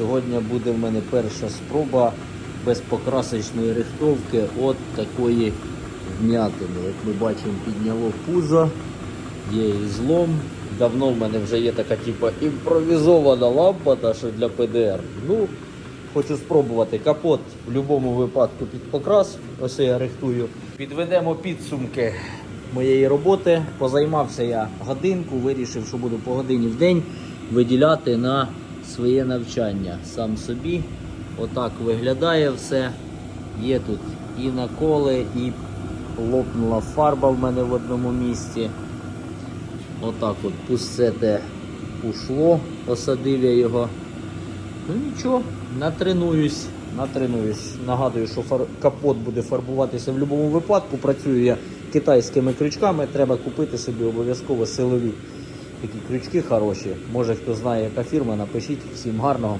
Сьогодні буде в мене перша спроба без покрасочної рихтовки от такої вмятини. Як ми бачимо, підняло пузо, є і злом. Давно в мене вже є така типу, імпровізована лампа та, що для ПДР. Ну, хочу спробувати капот в будь-якому випадку під покрас. Ось я рихтую. Підведемо підсумки моєї роботи. Позаймався я годинку, вирішив, що буду по годині в день виділяти на своє навчання сам собі. Отак виглядає все. Є тут і наколи, і лопнула фарба в мене в одному місці. Отак от пусте ушло, посадив я його. Ну нічого, натренуюсь, натренуюсь. Нагадую, що фар... капот буде фарбуватися в будь-якому випадку. Працюю я китайськими крючками. Треба купити собі обов'язково силові такі крючки хороші. Може хто знає, яка фірма, напишіть. Всім гарного.